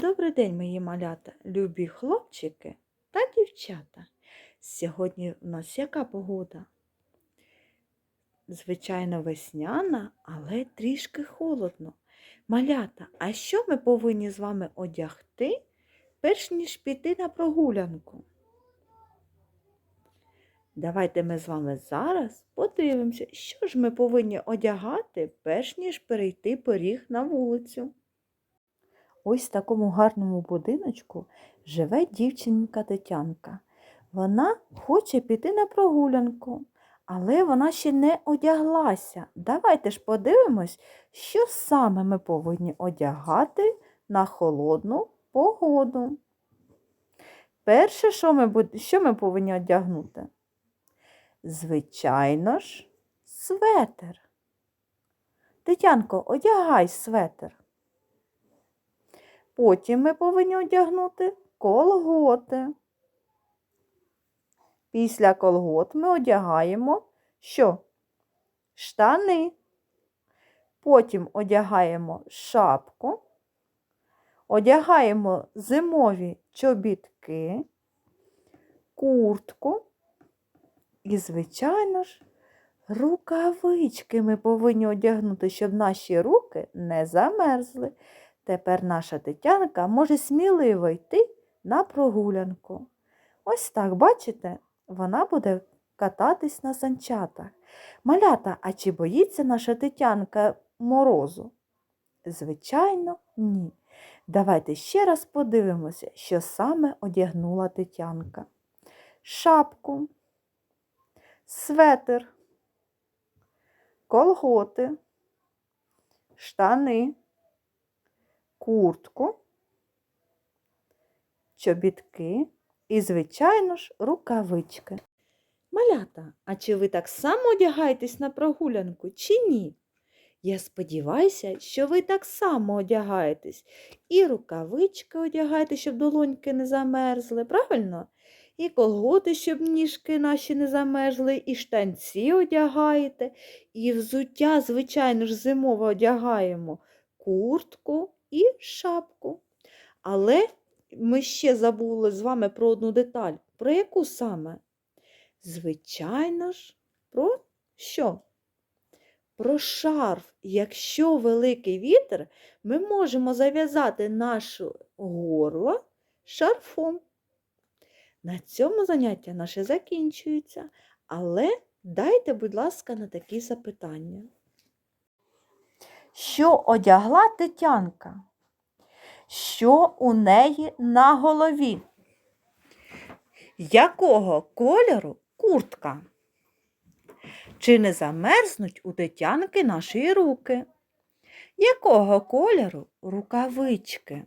Добрий день, мої малята, любі хлопчики та дівчата. Сьогодні в нас яка погода? Звичайно, весняна, але трішки холодно. Малята, а що ми повинні з вами одягти, перш ніж піти на прогулянку? Давайте ми з вами зараз подивимося, що ж ми повинні одягати, перш ніж перейти поріг на вулицю. Ось в такому гарному будиночку живе дівчинка Тетянка. Вона хоче піти на прогулянку, але вона ще не одяглася. Давайте ж подивимось, що саме ми повинні одягати на холодну погоду. Перше, що ми, що ми повинні одягнути? Звичайно ж, светер. Тетянко, одягай светер. Потім ми повинні одягнути колготи. Після колгот ми одягаємо що? Штани. Потім одягаємо шапку, одягаємо зимові чобітки, куртку і, звичайно ж, рукавички ми повинні одягнути, щоб наші руки не замерзли. Тепер наша Тетянка може сміливо йти на прогулянку. Ось так, бачите, вона буде кататись на санчатах. Малята, а чи боїться наша Тетянка морозу? Звичайно, ні. Давайте ще раз подивимося, що саме одягнула Тетянка. Шапку, светр, колготи, штани куртку, чобітки і, звичайно ж, рукавички. Малята, а чи ви так само одягаєтесь на прогулянку, чи ні? Я сподіваюся, що ви так само одягаєтесь. І рукавички одягаєте, щоб долоньки не замерзли, правильно? І колготи, щоб ніжки наші не замерзли, і штанці одягаєте, і взуття, звичайно ж, зимово одягаємо куртку і шапку. Але ми ще забули з вами про одну деталь. Про яку саме? Звичайно ж, про що? Про шарф. Якщо великий вітер, ми можемо зав'язати наше горло шарфом. На цьому заняття наше закінчується, але дайте, будь ласка, на такі запитання. Що одягла Тетянка? Що у неї на голові? Якого кольору куртка? Чи не замерзнуть у Тетянки наші руки? Якого кольору рукавички?